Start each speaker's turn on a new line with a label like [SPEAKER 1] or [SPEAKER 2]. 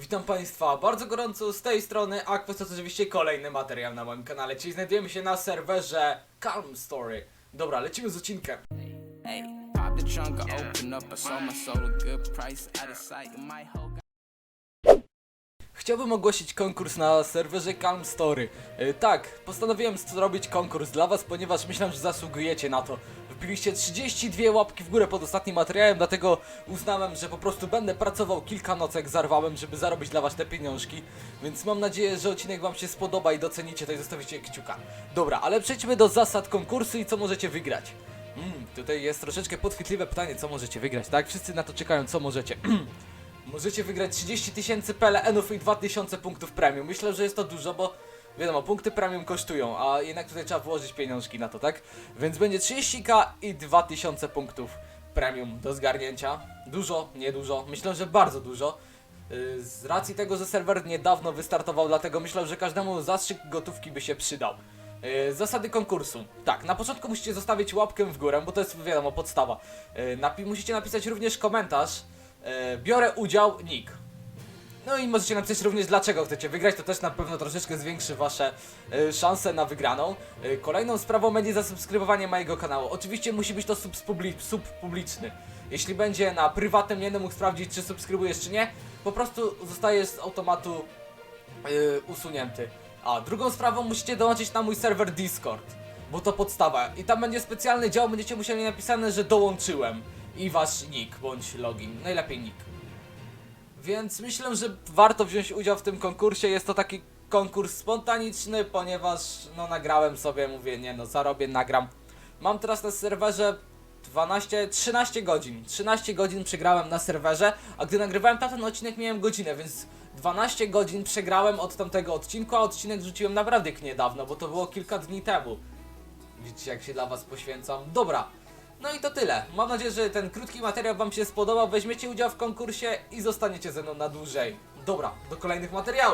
[SPEAKER 1] Witam Państwa bardzo gorąco z tej strony, a to oczywiście kolejny materiał na moim kanale, czyli znajdujemy się na serwerze Calm Story. Dobra, lecimy z odcinkiem.
[SPEAKER 2] Hey, pop
[SPEAKER 1] Chciałbym ogłosić konkurs na serwerze Calm Story. Yy, tak, postanowiłem zrobić konkurs dla Was, ponieważ myślę, że zasługujecie na to. Wpiliście 32 łapki w górę pod ostatnim materiałem, dlatego uznałem, że po prostu będę pracował kilka nocek, zarwałem, żeby zarobić dla Was te pieniążki. Więc mam nadzieję, że odcinek Wam się spodoba i docenicie to i zostawicie kciuka. Dobra, ale przejdźmy do zasad konkursu i co możecie wygrać. Mm, tutaj jest troszeczkę podchwytliwe pytanie, co możecie wygrać, tak? Wszyscy na to czekają, co możecie. Możecie wygrać 30 tysięcy PLN-ów i 2000 punktów premium. Myślę, że jest to dużo, bo wiadomo, punkty premium kosztują, a jednak tutaj trzeba włożyć pieniążki na to, tak? Więc będzie 30k i 2000 punktów premium do zgarnięcia. Dużo, niedużo. Myślę, że bardzo dużo. Yy, Z racji tego, że serwer niedawno wystartował, dlatego myślę, że każdemu zastrzyk gotówki by się przydał. Yy, Zasady konkursu. Tak, na początku musicie zostawić łapkę w górę, bo to jest wiadomo podstawa. Yy, Napi musicie napisać również komentarz. Yy, Biorę udział, nick. No i możecie napisać również dlaczego chcecie wygrać, to też na pewno troszeczkę zwiększy wasze y, szanse na wygraną. Y, kolejną sprawą będzie zasubskrybowanie mojego kanału. Oczywiście musi być to sub, sub publiczny. Jeśli będzie na prywatnym, nie będę mógł sprawdzić czy subskrybujesz czy nie, po prostu zostajesz z automatu usunięty. A drugą sprawą musicie dołączyć na mój serwer Discord, bo to podstawa. I tam będzie specjalny dział, będziecie musieli napisane, że dołączyłem. I wasz nick bądź login. Najlepiej nick. Więc myślę, że warto wziąć udział w tym konkursie. Jest to taki konkurs spontaniczny, ponieważ no nagrałem sobie, mówię, nie no, zarobię, nagram. Mam teraz na serwerze 12, 13 godzin. 13 godzin przegrałem na serwerze, a gdy nagrywałem tamten odcinek miałem godzinę, więc 12 godzin przegrałem od tamtego odcinku, a odcinek rzuciłem naprawdę niedawno, bo to było kilka dni temu. Widzicie, jak się dla Was poświęcam. Dobra. No i to tyle. Mam nadzieję, że ten krótki materiał Wam się spodobał. Weźmiecie udział w konkursie i zostaniecie ze mną na dłużej. Dobra, do kolejnych materiałów.